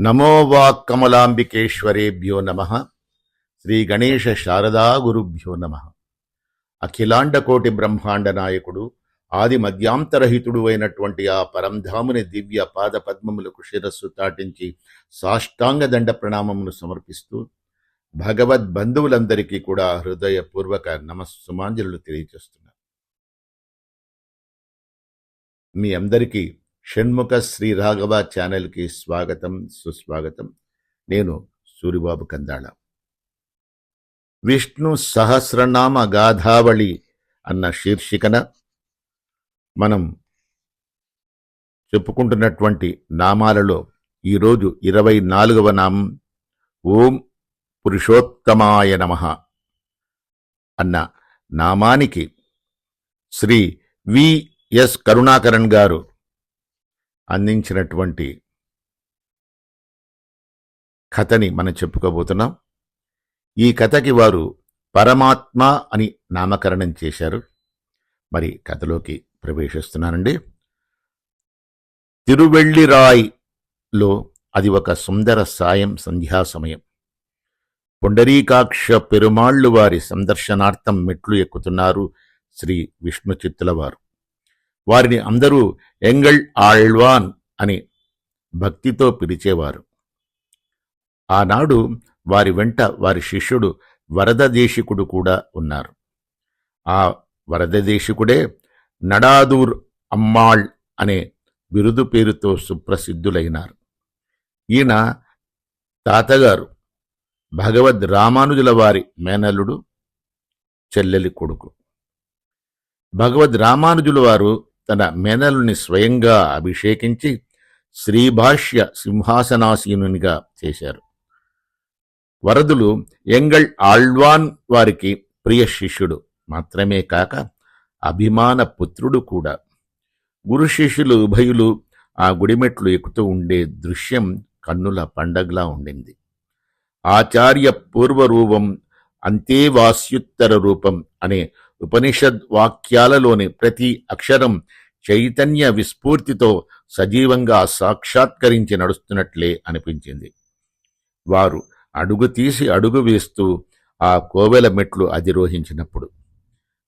నమో వాక్కమలాంబికేశ్వరేభ్యో నమ. శ్రీ గణేశ శారదా గురుభ్యో నమ. అఖిలాండకోటి బ్రహ్మాండ నాయకుడు ఆది మధ్యాంతరహితుడు అయినటువంటి ఆ పరంధాముని దివ్య పాద పద్మములకు శిరస్సు తాటించి సాష్టాంగ దండ ప్రణామమును సమర్పిస్తూ భగవద్ బంధువులందరికీ కూడా హృదయపూర్వక నమస్సుమాంజలు తెలియజేస్తున్నారు. మీ అందరికీ షణ్ముఖ శ్రీ రాఘవ ఛానల్కి స్వాగతం సుస్వాగతం. నేను సూరిబాబు కందాళ. విష్ణు సహస్రనామ గాథావళి అన్న శీర్షికన మనం చెప్పుకుంటున్నటువంటి నామాలలో ఈరోజు ఇరవై నాలుగవ నామం ఓం పురుషోత్తమాయ నమ అన్న నామానికి శ్రీ విఎస్ కరుణాకరణ్ గారు అందించినటువంటి కథని మనం చెప్పుకోబోతున్నాం. ఈ కథకి వారు పరమాత్మ అని నామకరణం చేశారు. మరి కథలోకి ప్రవేశిస్తున్నానండి. తిరువెళ్ళిరాయ్లో అది ఒక సుందర సాయం సంధ్యా సమయం. పుండరీకాక్ష పెరుమాళ్ళు వారి సందర్శనార్థం మెట్లు ఎక్కుతున్నారు శ్రీ విష్ణు వారిని అందరూ ఎంగళ్ ఆళ్వాన్ అని భక్తితో పిలిచేవారు. ఆనాడు వారి వెంట వారి శిష్యుడు వరదదేశికుడు కూడా ఉన్నారు. ఆ వరదదేశికుడే నడాదూర్ అమ్మాళ్ అనే బిరుదు పేరుతో సుప్రసిద్ధులైనారు. ఈయన తాతగారు భగవద్ రామానుజుల వారి మేనల్లుడు చెల్లెలి కొడుకు. భగవద్ రామానుజుల వారు తన మెనల్ని స్వయంగా అభిషేకించి శ్రీభాష్య సింహాసనాసీనునిగా చేశారు. వరదులు ఎంగళ్ ఆళ్వాన్ వారికి ప్రియ శిష్యుడు. మాత్రమే కాక అభిమాన పుత్రుడు కూడా. గురు శిష్యులు ఉభయులు ఆ గుడిమెట్లు ఎక్కుతూ ఉండే దృశ్యం కన్నుల పండగలా ఉండింది. ఆచార్య పూర్వరూపం అంతేవాస్యుత్తర రూపం అనే ఉపనిషద్ వాక్యాలలోని ప్రతి అక్షరం చైతన్య విస్ఫూర్తితో సజీవంగా సాక్షాత్కరించి నడుస్తున్నట్లే అనిపించింది. వారు అడుగు తీసి అడుగు వేస్తూ ఆ కోవెల మెట్లు అధిరోహించినప్పుడు.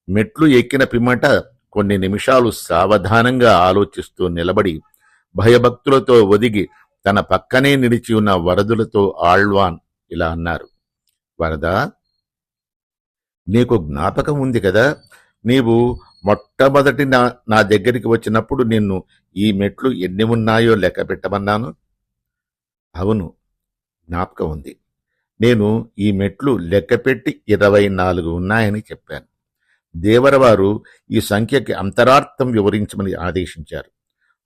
మెట్లు ఎక్కిన పిమ్మట కొన్ని నిమిషాలు సావధానంగా ఆలోచిస్తూ నిలబడి భయభక్తులతో ఒదిగి తన పక్కనే నిలిచి ఉన్న వరదులతో ఆళ్వాన్ ఇలా అన్నారు. వరదా నీకు జ్ఞాపకం ఉంది కదా? నీవు మొట్టమొదటి నా నా దగ్గరికి వచ్చినప్పుడు నిన్ను ఈ మెట్లు ఎన్ని ఉన్నాయో లెక్క పెట్టమన్నాను. అవును జ్ఞాపకం ఉంది. నేను ఈ మెట్లు లెక్కపెట్టి ఇరవై నాలుగు ఉన్నాయని చెప్పాను. దేవరవారు ఈ సంఖ్యకి అంతరార్థం వివరించమని ఆదేశించారు.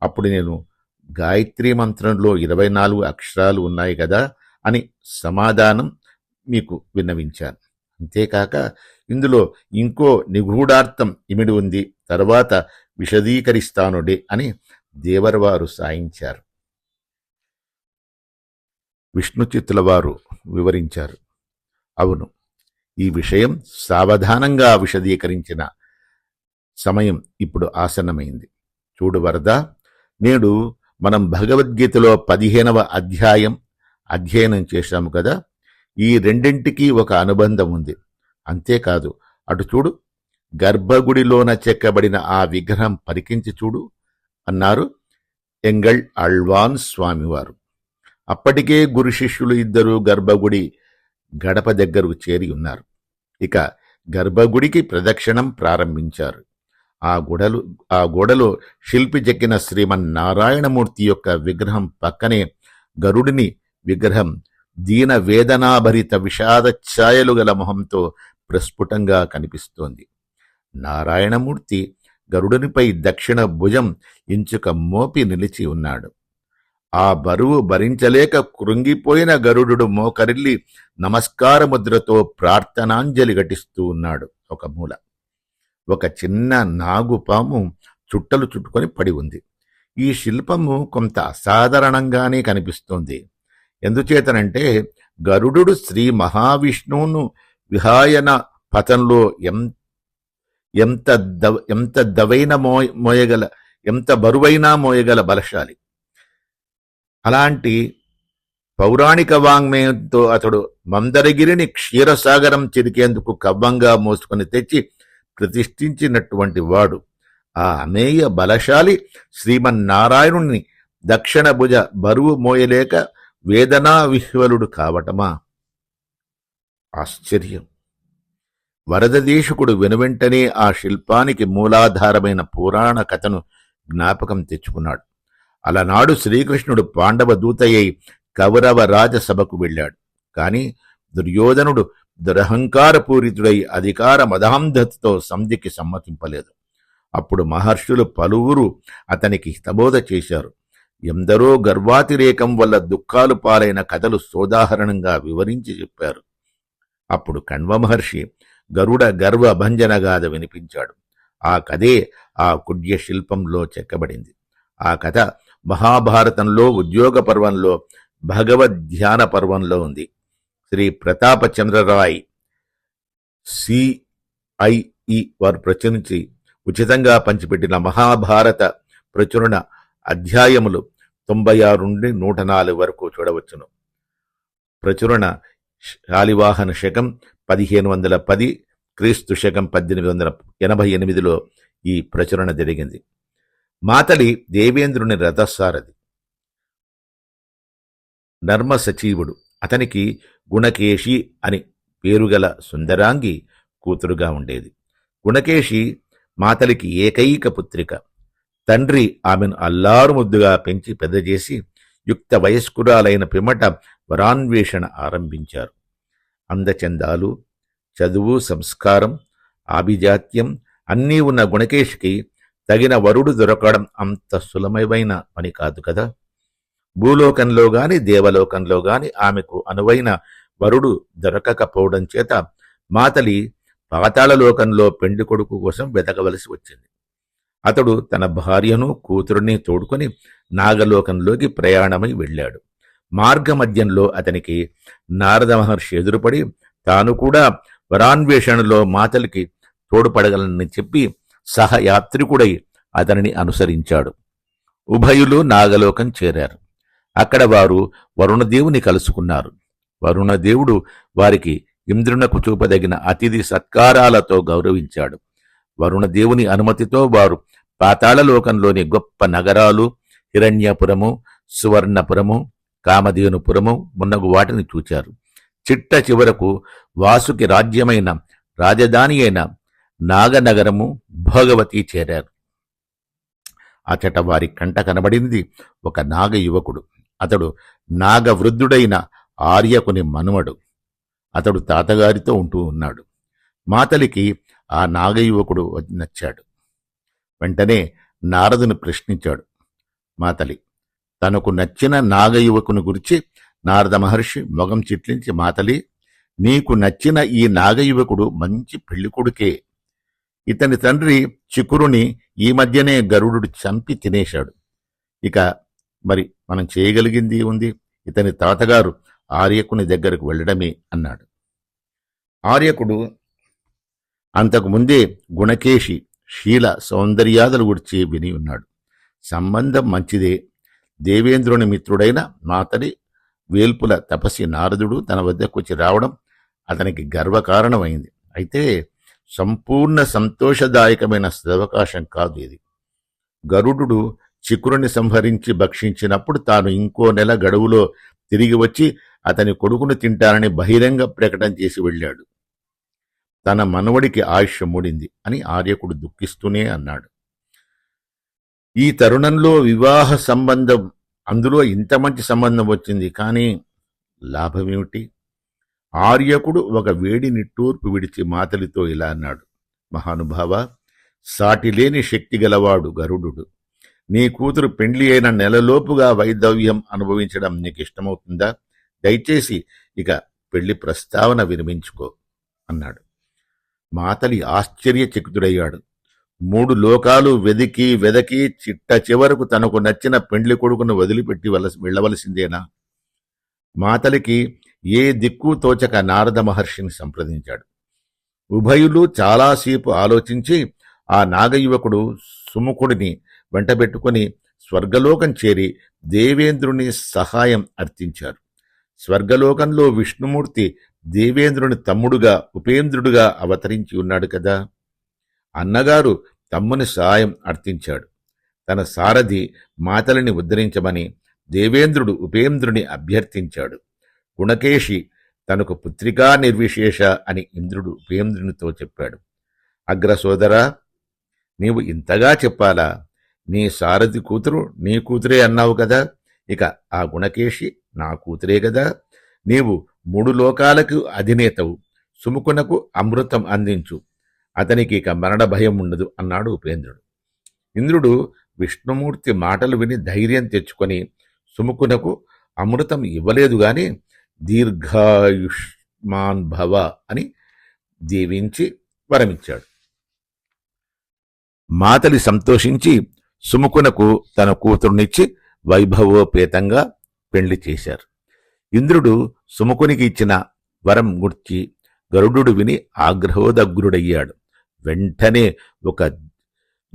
అప్పుడు నేను గాయత్రి మంత్రంలో ఇరవై నాలుగు అక్షరాలు ఉన్నాయి కదా అని సమాధానం మీకు విన్నవించాను. అంతేకాక ఇందులో ఇంకో నిగూఢార్థం ఇమిడి ఉంది. తర్వాత విశదీకరిస్తానుడే అని దేవరవారు సాయించారు. విష్ణుచిత్తుల వారు వివరించారు. అవును ఈ విషయం సావధానంగా విశదీకరించిన సమయం ఇప్పుడు ఆసన్నమైంది. చూడు వరదా నేడు మనం భగవద్గీతలో పదిహేనవ అధ్యాయం అధ్యయనం చేశాము కదా ఈ రెండింటికి ఒక అనుబంధం ఉంది. అంతేకాదు అటు చూడు గర్భగుడిలోన చెక్కబడిన ఆ విగ్రహం పరికించి చూడు అన్నారు ఎంగళ్ అళ్వాన్ స్వామివారు. అప్పటికే గురు శిష్యులు ఇద్దరు గర్భగుడి గడప దగ్గరకు చేరి ఉన్నారు. ఇక గర్భగుడికి ప్రదక్షిణం ప్రారంభించారు. ఆ గుడలు ఆ గోడలో శిల్పి చెక్కిన శ్రీమన్నారాయణమూర్తి యొక్క విగ్రహం పక్కనే గరుడిని విగ్రహం దీన వేదనాభరిత విషాద ఛాయలు గల మొహంతో ప్రస్ఫుటంగా కనిపిస్తోంది. నారాయణమూర్తి గరుడునిపై దక్షిణ భుజం ఇంచుక మోపి నిలిచి ఉన్నాడు. ఆ బరువు భరించలేక కృంగిపోయిన గరుడు మోకరిల్లి నమస్కార ముద్రతో ప్రార్థనాంజలి ఘటిస్తూ ఉన్నాడు ఒక మూల. ఒక చిన్న నాగుపాము చుట్టలు చుట్టుకొని పడి ఉంది. ఈ శిల్పము కొంత అసాధారణంగానే కనిపిస్తోంది. ఎందుచేతనంటే గరుడు శ్రీ మహావిష్ణువును విహాయన పథంలో ఎంత దవ ఎంత దవైన మోయ మోయగల ఎంత బరువైనా మోయగల బలశాలి. అలాంటి పౌరాణిక వాంగ్మయంతో అతడు మందరగిరిని క్షీరసాగరం చిరికేందుకు కవ్వంగా మోసుకొని తెచ్చి ప్రతిష్ఠించినటువంటి వాడు. ఆ అమేయ బలశాలి శ్రీమన్నారాయణుణ్ణి దక్షిణ భుజ బరువు మోయలేక వేదనా విహ్వలుడు కావటమా? ఆశ్చర్యం. వరదదేశకుడు వెనువెంటనే ఆ శిల్పానికి మూలాధారమైన పురాణ కథను జ్ఞాపకం తెచ్చుకున్నాడు. అలనాడు శ్రీకృష్ణుడు పాండవ దూతయ్యై కౌరవ రాజసభకు వెళ్ళాడు. కాని దుర్యోధనుడు దురహంకారపూరితుడై అధికార మదాంధతతో సంధికి సమ్మతింపలేదు. అప్పుడు మహర్షులు పలువురు అతనికి హితబోధ చేశారు. ఎందరో గర్వాతిరేకం వల్ల దుఃఖాలు పాలైన కథలు సోదాహరణంగా వివరించి చెప్పారు. అప్పుడు కణ్వ మహర్షి గరుడ గర్వ భంజనగాథ వినిపించాడు. ఆ కథే ఆ కుడ్య శిల్పంలో చెక్కబడింది. ఆ కథ మహాభారతంలో ఉద్యోగ పర్వంలో భగవద్ ధ్యాన పర్వంలో ఉంది. శ్రీ ప్రతాపచంద్రరాయ్ సిఐఈ వారు ప్రచురించి ఉచితంగా పంచిపెట్టిన మహాభారత ప్రచురణ అధ్యాయములు తొంభై ఆరు నుండి నూట నాలుగు వరకు చూడవచ్చును. ప్రచురణ శాలివాహన శకం పదిహేను వందల పది క్రీస్తు శకం పద్దెనిమిది వందల ఎనభై ఎనిమిదిలో ఈ ప్రచురణ జరిగింది. మాతలి దేవేంద్రుని రథసారథి. నర్మ సచీవుడు. అతనికి గుణకేశి అని పేరుగల సుందరాంగి కూతురుగా ఉండేది. గుణకేశి మాతలికి ఏకైక పుత్రిక. తండ్రి ఆమెను అల్లారు ముద్దుగా పెంచి పెద్దచేసి యుక్త వయస్కురాలైన పిమ్మట వరాన్వేషణ ఆరంభించారు. అందచందాలు చదువు సంస్కారం ఆభిజాత్యం అన్నీ ఉన్న గుణకేష్కి తగిన వరుడు దొరకడం అంత సులభమైన పని కాదు కదా? భూలోకంలో గాని దేవలోకంలో గాని ఆమెకు అనువైన వరుడు దొరకకపోవడం చేత మాతలి పాతాళలోకంలో పెండి కొడుకు కోసం వెతకవలసి వచ్చింది. అతడు తన భార్యను కూతురుని తోడుకొని నాగలోకంలోకి ప్రయాణమై వెళ్ళాడు. మార్గమధ్యంలో అతనికి నారద మహర్షి ఎదురుపడి తాను కూడా వరాన్వేషణలో మాతలికి తోడ్పడగలనని చెప్పి సహయాత్రికుడై అతనిని అనుసరించాడు. ఉభయులు నాగలోకం చేరారు. అక్కడ వారు వరుణదేవుని కలుసుకున్నారు. వరుణదేవుడు వారికి ఇంద్రునకు చూపదగిన అతిథి సత్కారాలతో గౌరవించాడు. వరుణదేవుని అనుమతితో వారు పాతాళలోకంలోని గొప్ప నగరాలు హిరణ్యపురము సువర్ణపురము కామధేనుపురము మున్నగు వాటిని చూచారు. చిట్ట చివరకు వాసుకి రాజ్యమైన రాజధాని అయిన నాగనగరము భోగవతి చేరారు. అచట వారి కంట కనబడింది ఒక నాగ యువకుడు. అతడు నాగవృద్ధుడైన ఆర్యకుని మనుమడు. అతడు తాతగారితో ఉంటూ ఉన్నాడు. మాతలికి ఆ నాగయువకుడు నచ్చాడు వెంటనే నారదును ప్రశ్నించాడు. మాతలి తనకు నచ్చిన నాగయువకుని గురించి నారద మహర్షి మొగం చిట్లించి మాతలి నీకు నచ్చిన ఈ నాగయువకుడు మంచి పెళ్ళికొడుకే. ఇతని తండ్రి చికురుని ఈ మధ్యనే గరుడు చంపి తినేశాడు. ఇక మరి మనం చేయగలిగింది ఉంది ఇతని తాతగారు ఆర్యకుని దగ్గరకు వెళ్ళడమే అన్నాడు. ఆర్యకుడు అంతకు ముందే గుణకేశి శీల సౌందర్యాదులు గురించి విని ఉన్నాడు. సంబంధం మంచిదే. దేవేంద్రుని మిత్రుడైన మాతడి వేల్పుల తపస్సి నారదుడు తన వద్దకు వచ్చి రావడం అతనికి గర్వకారణమైంది. అయితే సంపూర్ణ సంతోషదాయకమైన సదవకాశం కాదు ఇది. గరుడు చికురుని సంహరించి భక్షించినప్పుడు తాను ఇంకో నెల గడువులో తిరిగి వచ్చి అతని కొడుకును తింటానని బహిరంగ ప్రకటన చేసి వెళ్ళాడు. తన మనవడికి ఆయుష్ మూడింది అని ఆర్యకుడు దుఃఖిస్తూనే అన్నాడు. ఈ తరుణంలో వివాహ సంబంధం అందులో ఇంత మంచి సంబంధం వచ్చింది. కానీ లాభమేమిటి? ఆర్యకుడు ఒక వేడి నిట్టూర్పు విడిచి మాతలితో ఇలా అన్నాడు. మహానుభావ సాటిలేని శక్తి గలవాడు గరుడు నీ కూతురు పెండ్లి అయిన నెలలోపుగా వైదవ్యం అనుభవించడం నీకు ఇష్టమవుతుందా? దయచేసి ఇక పెళ్ళి ప్రస్తావన విరమించుకో అన్నాడు. మాతలి ఆశ్చర్యచకితుడయ్యాడు. మూడు లోకాలు వెదికి వెదకి చిట్ట చివరకు తనకు నచ్చిన పెండ్లి కొడుకును వదిలిపెట్టి వలసి వెళ్ళవలసిందేనా? మాతలికి ఏ దిక్కు తోచక నారద మహర్షిని సంప్రదించాడు. ఉభయులు చాలాసేపు ఆలోచించి ఆ నాగయువకుడు సుముఖుడిని వెంటబెట్టుకుని స్వర్గలోకం చేరి దేవేంద్రుని సహాయం అర్థించారు స్వర్గలోకంలో విష్ణుమూర్తి దేవేంద్రుని తమ్ముడుగా ఉపేంద్రుడుగా అవతరించి ఉన్నాడు కదా. అన్నగారు తమ్ముని సాయం అర్థించాడు తన సారథి మాతలని ఉద్ధరించమని దేవేంద్రుడు ఉపేంద్రుని అభ్యర్థించాడు. గుణకేషి తనకు పుత్రికా నిర్విశేష అని ఇంద్రుడు ఉపేంద్రునితో చెప్పాడు. అగ్రసోదరా నీవు ఇంతగా చెప్పాలా? నీ సారథి కూతురు నీ కూతురే అన్నావు కదా. ఇక ఆ గుణకేషి నా కూతురే కదా. నీవు మూడు లోకాలకు అధినేతవు. సుముకునకు అమృతం అందించు. అతనికి ఇక మరణ భయం ఉండదు అన్నాడు ఉపేంద్రుడు. ఇంద్రుడు విష్ణుమూర్తి మాటలు విని ధైర్యం తెచ్చుకొని సుముకునకు అమృతం ఇవ్వలేదు గాని దీర్ఘాయుష్మాన్ భవ అని దీవించి వరమిచ్చాడు. మాతలి సంతోషించి సుముకునకు తన కూతురునిచ్చి వైభవోపేతంగా పెళ్ళి చేశారు. ఇంద్రుడు సుముకునికి ఇచ్చిన వరం గుర్చి గరుడు విని ఆగ్రహోదగ్రుడయ్యాడు. వెంటనే ఒక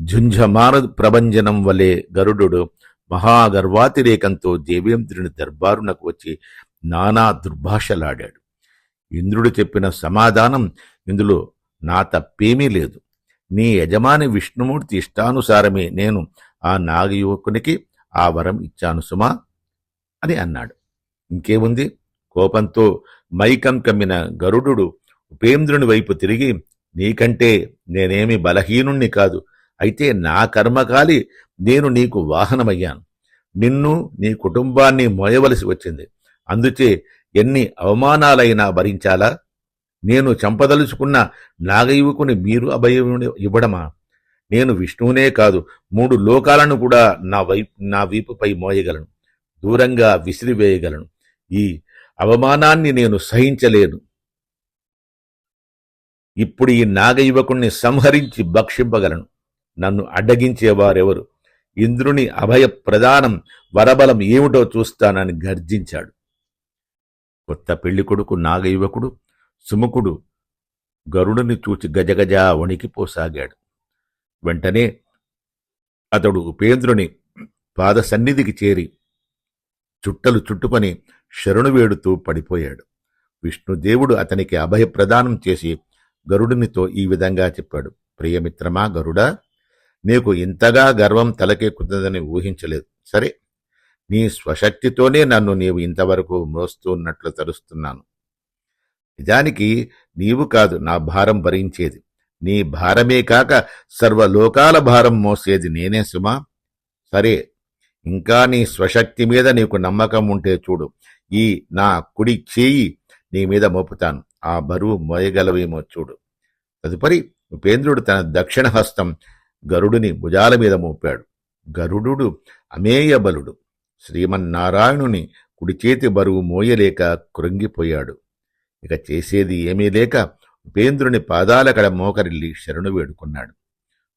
ఝుంఝమార ప్రభంజనం వలె గరుడు మహాగర్వాతిరేకంతో దేవేంద్రుని దర్బారునకు వచ్చి నానా దుర్భాషలాడాడు. ఇంద్రుడు చెప్పిన సమాధానం ఇందులో నా తప్పేమీ లేదు. నీ యజమాని విష్ణుమూర్తి ఇష్టానుసారమే నేను ఆ నాగయువకునికి ఆ వరం ఇచ్చాను సుమా అని అన్నాడు. ఇంకేముంది? కోపంతో మైకం కమ్మిన గరుడు ఉపేంద్రుని వైపు తిరిగి నీకంటే నేనేమి బలహీనుణ్ణి కాదు. అయితే నా కర్మకాలి నేను నీకు వాహనమయ్యాను. నిన్ను నీ కుటుంబాన్ని మోయవలసి వచ్చింది. అందుచే ఎన్ని అవమానాలైనా భరించాలా? నేను చంపదలుచుకున్న నాగయువకుని మీరు అభయం ఇవ్వడమా? నేను విష్ణువునే కాదు. మూడు లోకాలను కూడా నా వైపు నా వీపుపై మోయగలను. దూరంగా విసిరివేయగలను. ఈ అవమానాన్ని నేను సహించలేను. ఇప్పుడు ఈ నాగయువకుణ్ణి సంహరించి భక్షింపగలను. నన్ను అడ్డగించేవారెవరు? ఇంద్రుని అభయ ప్రదానం వరబలం ఏమిటో చూస్తానని గర్జించాడు. కొత్త పెళ్ళి కొడుకు నాగయువకుడు సుముఖుడు గరుడుని చూచి గజగజా వణికిపోసాగాడు వెంటనే అతడు ఉపేంద్రుని పాద సన్నిధికి చేరి చుట్టలు చుట్టుకొని శరణు వేడుతూ పడిపోయాడు. విష్ణుదేవుడు అతనికి అభయ ప్రదానం చేసి గరుడునితో ఈ విధంగా చెప్పాడు. ప్రియమిత్రమా గరుడా నీకు ఇంతగా గర్వం తలకెక్కుతుందని ఊహించలేదు. సరే నీ స్వశక్తితోనే నన్ను నీవు ఇంతవరకు మోస్తున్నట్లు తరుస్తున్నాను నిజానికి నీవు కాదు నా భారం భరించేది. నీ భారమే కాక సర్వలోకాల భారం మోసేది నేనే సుమా. సరే ఇంకా నీ స్వశక్తి మీద నీకు నమ్మకం ఉంటే చూడు. ఈ నా కుడి చేయి నీ మీద మోపుతాను. ఆ బరువు మోయగలవేమో చూడు. తదుపరి ఉపేంద్రుడు తన దక్షిణ హస్తం గరుడుని భుజాల మీద మోపాడు. గరుడు అమేయ బలుడు. శ్రీమన్నారాయణుని కుడి చేతి బరువు మోయలేక కృంగిపోయాడు. ఇక చేసేది ఏమీ లేక ఉపేంద్రుని పాదాలకడ మోకరిల్లి శరణు వేడుకున్నాడు.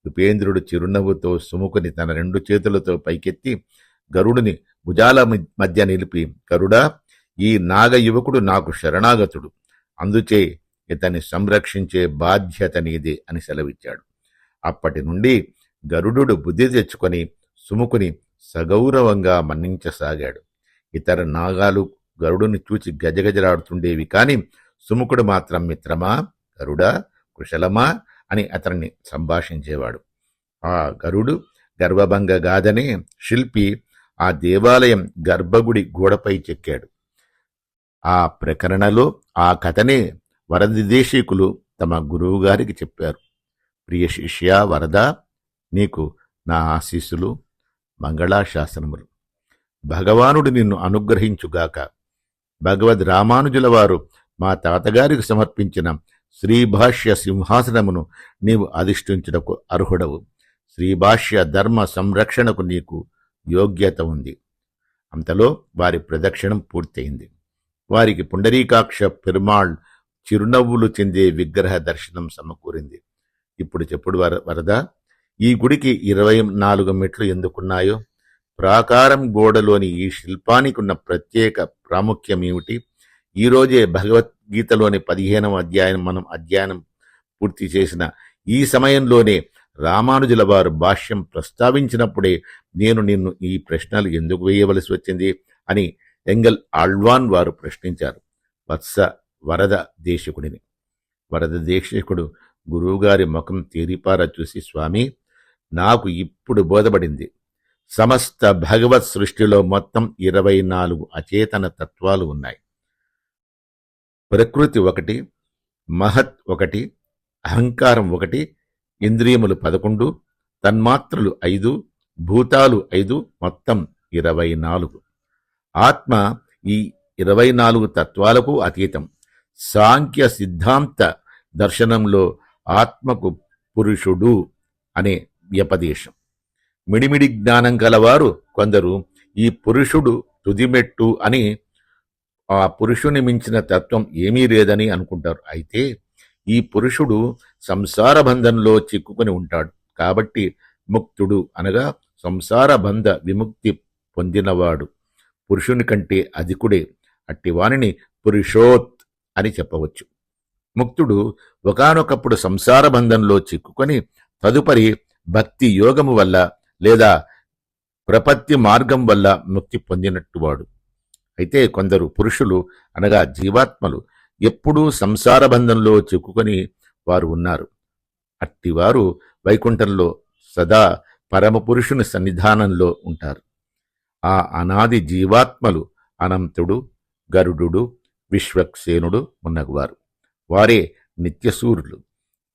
ఉపేంద్రుడు చిరునవ్వుతో సుముకుని తన రెండు చేతులతో పైకెత్తి గరుడుని భుజాల మధ్య నిలిపి గరుడా ఈ నాగ యువకుడు నాకు శరణాగతుడు. అందుచే ఇతన్ని సంరక్షించే బాధ్యత నీదే అని సెలవిచ్చాడు. అప్పటి నుండి గరుడు బుద్ధి తెచ్చుకొని సుముకుని సగౌరవంగా మన్నించసాగాడు. ఇతర నాగాలు గరుడుని చూచి గజగజలాడుతుండేవి కాని సుముకుడు మాత్రం మిత్రమా గరుడా కుశలమా అని అతన్ని సంభాషించేవాడు. ఆ గరుడు గర్వభంగ గాదనే శిల్పి ఆ దేవాలయం గర్భగుడి గోడపై చెక్కాడు. ఆ ప్రకరణలో ఆ కథనే వరదిదేశీకులు తమ గురువుగారికి చెప్పారు. ప్రియ శిష్య వరద నీకు నా ఆశీస్సులు మంగళాశాసనములు. భగవానుడు నిన్ను అనుగ్రహించుగాక. భగవద్ రామానుజుల వారు మా తాతగారికి సమర్పించిన శ్రీభాష్య సింహాసనమును నీవు అధిష్ఠించుటకు అర్హుడవు. శ్రీభాష్య ధర్మ సంరక్షణకు నీకు యోగ్యత ఉంది. అంతలో వారి ప్రదక్షిణం పూర్తయింది. వారికి పుండరీకాక్ష పెరుమాళ్ చిరునవ్వులు చెందే విగ్రహ దర్శనం సమకూరింది. ఇప్పుడు చెప్పుడు వర వరద? ఈ గుడికి ఇరవై నాలుగు మెట్లు ఎందుకున్నాయో? ప్రాకారం గోడలోని ఈ శిల్పానికి ఉన్న ప్రత్యేక ప్రాముఖ్యం ఏమిటి భగవత్ గీతలోని పదిహేనవ అధ్యాయం మనం అధ్యయనం పూర్తి చేసిన ఈ సమయంలోనే రామానుజుల వారు భాష్యం ప్రస్తావించినప్పుడే నేను నిన్ను ఈ ప్రశ్నలు ఎందుకు వేయవలసి వచ్చింది అని ఎంగల్ ఆళ్వాన్ వారు ప్రశ్నించారు. వత్స వరద దేశకుడిని. వరద దేశకుడు గురువుగారి ముఖం తీరిపారా చూసి స్వామి నాకు ఇప్పుడు బోధపడింది. సమస్త భగవత్ సృష్టిలో మొత్తం ఇరవై నాలుగు అచేతన తత్వాలు ఉన్నాయి. ప్రకృతి ఒకటి మహత్ ఒకటి అహంకారం ఒకటి ఇంద్రియములు పదకొండు తన్మాత్రలు ఐదు భూతాలు ఐదు మొత్తం ఇరవై నాలుగు. ఆత్మ ఈ ఇరవై నాలుగు తత్వాలకు అతీతం. సాంఖ్య సిద్ధాంత దర్శనంలో ఆత్మకు పురుషుడు అనే వ్యపదేశం. మిడిమిడి జ్ఞానం గలవారు కొందరు ఈ పురుషుడు తుదిమెట్టు అని ఆ పురుషుని మించిన తత్వం ఏమీ లేదని అనుకుంటారు. అయితే ఈ పురుషుడు సంసార బంధంలో చిక్కుకొని ఉంటాడు. కాబట్టి ముక్తుడు అనగా సంసార బంధ విముక్తి పొందినవాడు. పురుషుని కంటే అధికుడే అట్టివానిని పురుషోత్ అని చెప్పవచ్చు. ముక్తుడు ఒకానొకప్పుడు సంసార బంధంలో చిక్కుకొని తదుపరి భక్తి యోగము వల్ల లేదా ప్రపత్తి మార్గం వల్ల ముక్తి పొందినట్టువాడు. అయితే కొందరు పురుషులు అనగా జీవాత్మలు ఎప్పుడూ సంసార బంధంలో చిక్కుకొని వారు ఉన్నారు. అట్టివారు వైకుంఠంలో సదా పరమపురుషుని సన్నిధానంలో ఉంటారు. ఆ అనాది జీవాత్మలు అనంతుడు గరుడు విశ్వక్సేనుడు ఉన్నవారు వారే నిత్యసూరులు.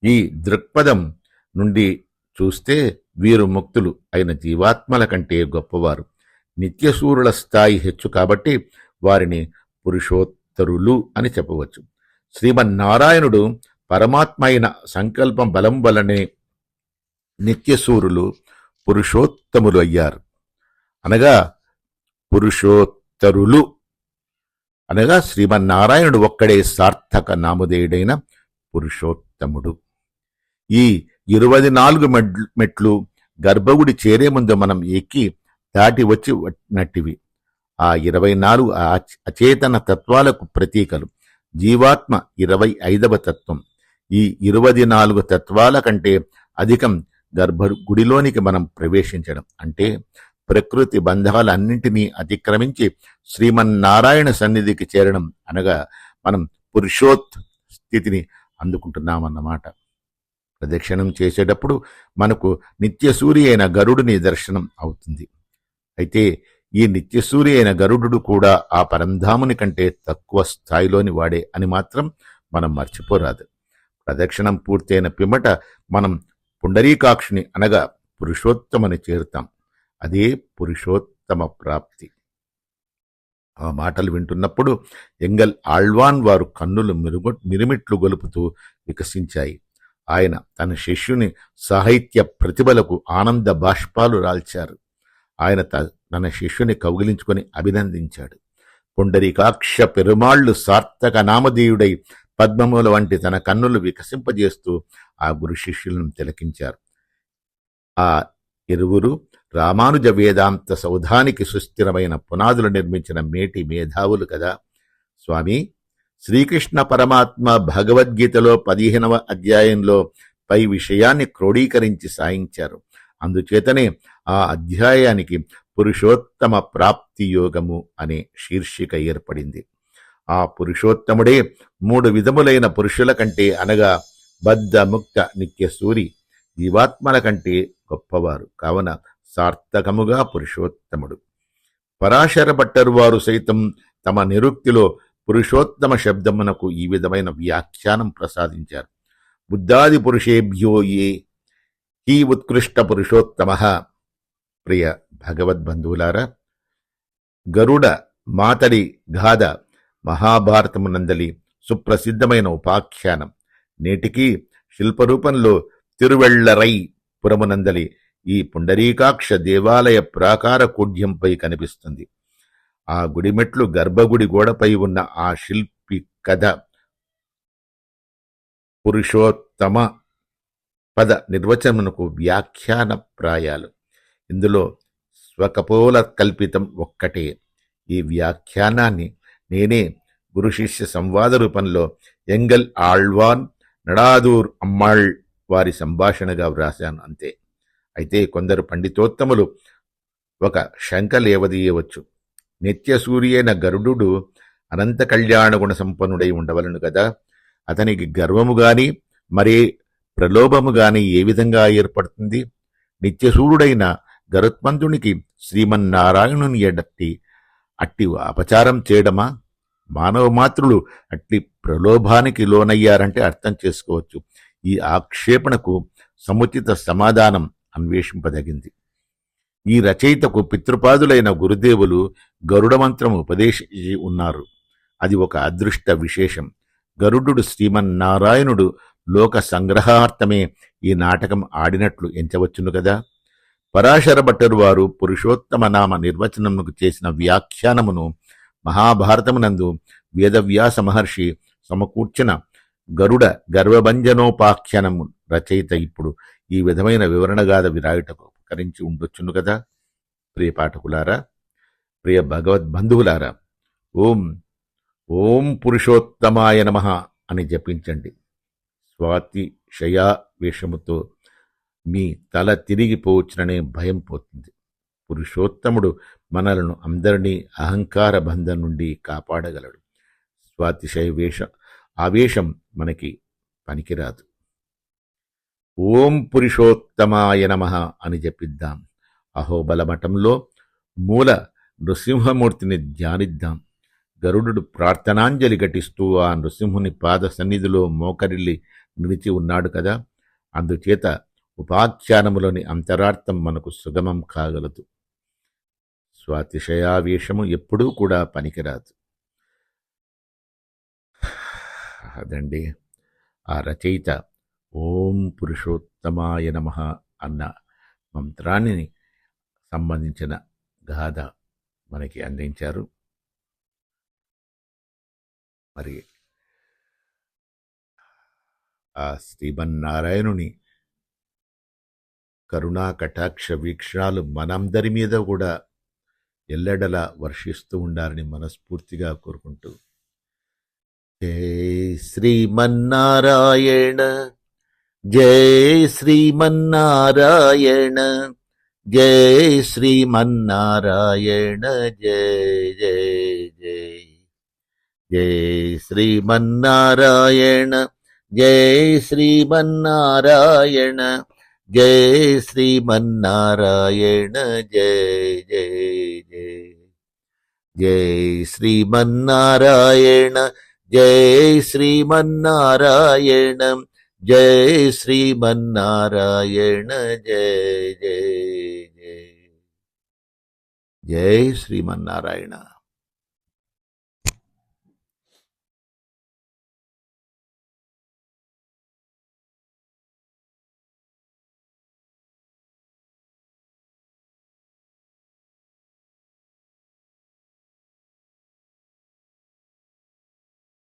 ఈ దృక్పథం నుండి చూస్తే వీరు ముక్తులు అయిన జీవాత్మల కంటే గొప్పవారు. నిత్యసూరుల స్థాయి హెచ్చు కాబట్టి వారిని పురుషోత్తరులు అని చెప్పవచ్చు. శ్రీమన్నారాయణుడు పరమాత్మ అయిన సంకల్పం బలం వలనే నిత్యసూరులు పురుషోత్తములు అయ్యారు. అనగా పురుషోత్తరులు. అనగా శ్రీమన్నారాయణుడు ఒక్కడే సార్థక నామధేయుడైన పురుషోత్తముడు. ఈ ఇరవై నాలుగు మెట్లు గర్భగుడి చేరే ముందు మనం ఎక్కి దాటి వచ్చి నట్టివి ఆ ఇరవై నాలుగు అచేతన తత్వాలకు ప్రతీకలు. జీవాత్మ ఇరవై ఐదవ తత్వం. ఈ ఇరవై నాలుగు తత్వాల కంటే అధికం గర్భ గుడిలోనికి మనం ప్రవేశించడం. అంటే ప్రకృతి బంధాలన్నింటినీ అతిక్రమించి శ్రీమన్నారాయణ సన్నిధికి చేరడం అనగా మనం పురుషోత్ స్థితిని అందుకుంటున్నామన్నమాట. ప్రదక్షిణం చేసేటప్పుడు మనకు నిత్యసూరి అయిన గరుడిని దర్శనం అవుతుంది. అయితే ఈ నిత్యసూరి అయిన గరుడు కూడా ఆ పరంధాముని కంటే తక్కువ స్థాయిలోని వాడే అని మాత్రం మనం మర్చిపోరాదు. ప్రదక్షిణం పూర్తయిన పిమ్మట మనం పుండరీకాక్షుని అనగా పురుషోత్తమని చేరుతాం. అదే పురుషోత్తమ ప్రాప్తి. ఆ మాటలు వింటున్నప్పుడు ఎంగల్ ఆళ్వాన్ వారు కన్నులు మిరుగు మిరుమిట్లు గొలుపుతూ వికసించాయి. ఆయన తన శిష్యుని సాహిత్య ప్రతిభలకు ఆనంద బాష్పాలు రాల్చారు. ఆయన త- తన శిష్యుని కౌగిలించుకొని అభినందించాడు. పుండరీకాక్ష పెరుమాళ్ళు సార్థక నామధేయుడై పద్మముల వంటి తన కన్నులు వికసింపజేస్తూ ఆ గురు శిష్యులను తిలకించారు. ఆ ఇరువురు రామానుజ వేదాంత సౌధానికి సుస్థిరమైన పునాదులు నిర్మించిన మేటి మేధావులు కదా! స్వామి శ్రీకృష్ణ పరమాత్మ భగవద్గీతలో పదిహేనవ అధ్యాయంలో పై విషయాన్ని క్రోడీకరించి సాయించారు. అందుచేతనే ఆ అధ్యాయానికి పురుషోత్తమ ప్రాప్తి యోగము అనే శీర్షిక ఏర్పడింది. ఆ పురుషోత్తముడే మూడు విధములైన పురుషుల కంటే అనగా బద్ధ ముక్త నిత్య సూరి జీవాత్మల కంటే గొప్పవారు. కావున సార్థకముగా పురుషోత్తముడు. పరాశర భట్టరు వారు సైతం తమ నిరుక్తిలో పురుషోత్తమ శబ్దమునకు ఈ విధమైన వ్యాఖ్యానం ప్రసాదించారు. బుద్ధాది పురుషేభ్యో ఏ ఈ ఉత్కృష్ట పురుషోత్తమ. ప్రియ భగవద్బంధువులారా గరుడ మాతడి గాథ మహాభారతమునందలి సుప్రసిద్ధమైన ఉపాఖ్యానం. నేటికి శిల్పరూపంలో తిరువెళ్ళరై పురమునందలి ఈ పుండరీకాక్ష దేవాలయ ప్రాకార కూఢ్యంపై కనిపిస్తుంది. ఆ గుడిమెట్లు గర్భగుడి గోడపై ఉన్న ఆ శిల్పి కథ పురుషోత్తమ పద నిర్వచనమునకు వ్యాఖ్యాన ప్రాయాలు ఇందులో స్వకపోల కల్పితం ఒక్కటే. ఈ వ్యాఖ్యానాన్ని నేనే గురు శిష్య సంవాద రూపంలో ఎంగల్ ఆళ్వాన్ నడాదూర్ అమ్మాళ్ వారి సంభాషణగా వ్రాశాను అంతే. అయితే కొందరు పండితోత్తములు ఒక శంక లేవదీయవచ్చు. నిత్య సూర్యైన గరుడు అనంత కళ్యాణ గుణ సంపన్నుడై ఉండవలను కదా అతనికి గర్వము గాని మరే ప్రలోభము గాని ఏ విధంగా ఏర్పడుతుంది? నిత్యసూరుడైన గరుత్మంతునికి శ్రీమన్నారాయణుని ఎడట్టి అట్టి అపచారం చేయడమా? మానవ మాత్రులు అట్టి ప్రలోభానికి లోనయ్యారంటే అర్థం చేసుకోవచ్చు. ఈ ఆక్షేపణకు సముచిత సమాధానం అన్వేషింపదగింది. ఈ రచయితకు పితృపాదులైన గురుదేవులు గరుడ మంత్రం ఉపదేశించి ఉన్నారు. అది ఒక అదృష్ట విశేషం. గరుడు శ్రీమన్నారాయణుడు లోక సంగ్రహార్థమే ఈ నాటకం ఆడినట్లు ఎంచవచ్చును కదా పరాశర భట్టరు వారు పురుషోత్తమ నామ నిర్వచనమునకు చేసిన వ్యాఖ్యానమును మహాభారతమునందు వేదవ్యాస మహర్షి సమకూర్చిన గరుడ గర్వభంజనోపాఖ్యానము రచయిత ఇప్పుడు ఈ విధమైన వివరణగాథ విరాయుటకు ఉపకరించి ఉండొచ్చును కదా ప్రియ పాఠకులారా ప్రియ భగవద్బంధువులారా ఓం ఓం పురుషోత్తమాయ నమ అని జపించండి. స్వాతి శయా వేషముతో మీ తల తిరిగిపోవచ్చుననే భయం పోతుంది. పురుషోత్తముడు మనలను అందరినీ అహంకార బంధం నుండి కాపాడగలడు. స్వాతిశయ వేష ఆవేశం మనకి పనికిరాదు. ఓం పురుషోత్తమాయ నమ అని జపిద్దాం. అహోబల మఠంలో మూల నృసింహమూర్తిని ధ్యానిద్దాం. గరుడు ప్రార్థనాంజలి ఘటిస్తూ ఆ నృసింహుని పాద సన్నిధిలో మోకరిల్లి నిలిచి ఉన్నాడు కదా అందుచేత ఉపాఖ్యానములోని అంతరార్థం మనకు సుగమం కాగలదు. స్వాతిశయావేశము ఎప్పుడూ కూడా పనికిరాదు. అదండి ఆ రచయిత ఓం పురుషోత్తమాయ నమ అన్న మంత్రాన్ని సంబంధించిన గాథ మనకి అందించారు. మరి ఆ శ్రీమన్నారాయణుని కరుణా కటాక్ష వీక్షణాలు మనందరి మీద కూడా ఎల్లడలా వర్షిస్తూ ఉండాలని మనస్ఫూర్తిగా కోరుకుంటూ. జై శ్రీమన్నారాయణ జై శ్రీమన్నారాయణ జై శ్రీమన్నారాయణ జై జై జై. జై శ్రీమన్నారాయణ. జై శ్రీమన్నారాయణ జై శ్రీమన్నారాయణ జై జై జై జై శ్రీమన్నారాయణ జై శ్రీమన్నారాయణ జై శ్రీమన్నారాయణ జై జై జై జై శ్రీమన్నారాయణ